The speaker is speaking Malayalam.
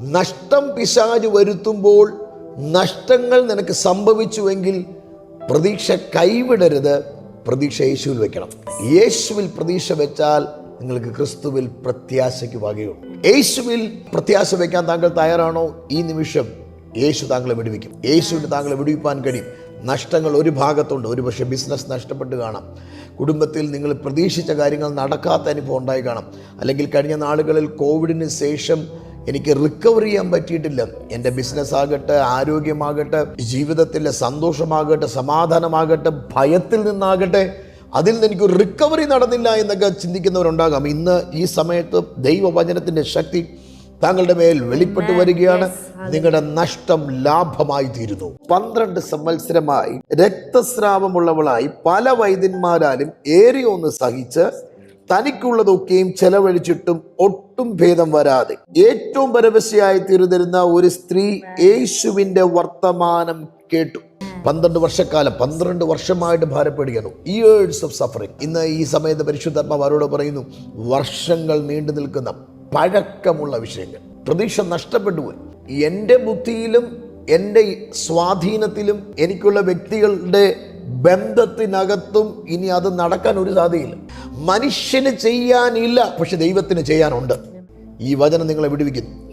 നഷ്ടം പിശാജ് വരുത്തുമ്പോൾ നഷ്ടങ്ങൾ നിനക്ക് സംഭവിച്ചുവെങ്കിൽ പ്രതീക്ഷ കൈവിടരുത്. പ്രതീക്ഷ യേശുവിൽ വെക്കണം. യേശുവിൽ പ്രതീക്ഷ വെച്ചാൽ നിങ്ങൾക്ക് ക്രിസ്തുവിൽ പ്രത്യാശയ്ക്ക് വകയുണ്ട് യേശുവിൽ പ്രത്യാശ വയ്ക്കാൻ താങ്കൾ തയ്യാറാണോ? ഈ നിമിഷം യേശു താങ്കളെ വിടുവിക്കും. യേശുവിന് താങ്കളെ വിടുവിപ്പാൻ കഴിയും. നഷ്ടങ്ങൾ ഒരു ഭാഗത്തുണ്ട്. ഒരു പക്ഷേ ബിസിനസ് നഷ്ടപ്പെട്ട് കാണാം. കുടുംബത്തിൽ നിങ്ങൾ പ്രതീക്ഷിച്ച കാര്യങ്ങൾ നടക്കാത്ത അനുഭവം ഉണ്ടായി കാണാം. അല്ലെങ്കിൽ കഴിഞ്ഞ നാളുകളിൽ കോവിഡിന് ശേഷം എനിക്ക് റിക്കവർ ചെയ്യാൻ പറ്റിയിട്ടില്ല. എന്റെ ബിസിനസ് ആകട്ടെ ആരോഗ്യമാകട്ടെ ജീവിതത്തിലെ സന്തോഷമാകട്ടെ സമാധാനമാകട്ടെ ഭയത്തിൽ നിന്നാകട്ടെ അതിൽ നിന്ന് എനിക്ക് റിക്കവറി നടന്നില്ല എന്നൊക്കെ ചിന്തിക്കുന്നവരുണ്ടാകാം. ഇന്ന് ഈ സമയത്ത് ദൈവവചനത്തിന്റെ ശക്തി താങ്കളുടെ മേൽ വെളിപ്പെട്ട് വരികയാണ്. നിങ്ങളുടെ നഷ്ടം ലാഭമായി തീരുന്നു. പന്ത്രണ്ട് സംവത്സരമായി രക്തസ്രാവമുള്ളവളായി പല വൈദ്യന്മാരാലും ഏറിയൊന്ന് സഹിച്ച് തനിക്കുള്ളതൊക്കെയും ചെലവഴിച്ചിട്ടും ഒട്ടും ഭേദം വരാതെ ഏറ്റവും പരവശയായി തീർന്നിരുന്ന ഒരു സ്ത്രീ യേശുവിന്റെ വർത്തമാനം കേട്ടു. പന്ത്രണ്ട് വർഷക്കാലം പന്ത്രണ്ട് വർഷമായിട്ട് ഭാരപ്പെടുകയാണ്. ഇയേഴ്സ് ഓഫ് സഫറിങ് ഇന്ന് ഈ സമയത്ത് പരിശുദ്ധാത്മാവ് അവരോട് പറയുന്നു വർഷങ്ങൾ നീണ്ടു നിൽക്കുന്ന പഴക്കമുള്ള വിഷയങ്ങൾ. പ്രതീക്ഷ നഷ്ടപ്പെട്ടു പോയി. എന്റെ ബുദ്ധിയിലും എന്റെ സ്വാധീനത്തിലും എനിക്കുള്ള വ്യക്തികളുടെ ബന്ധത്തിനകത്തും ഇനി അത് നടക്കാൻ ഒരു സാധ്യതയില്ല. മനുഷ്യന് ചെയ്യാനില്ല പക്ഷെ ദൈവത്തിന് ചെയ്യാനുണ്ട്. ഈ വചനം നിങ്ങളെ വിടുവിക്കുന്നു.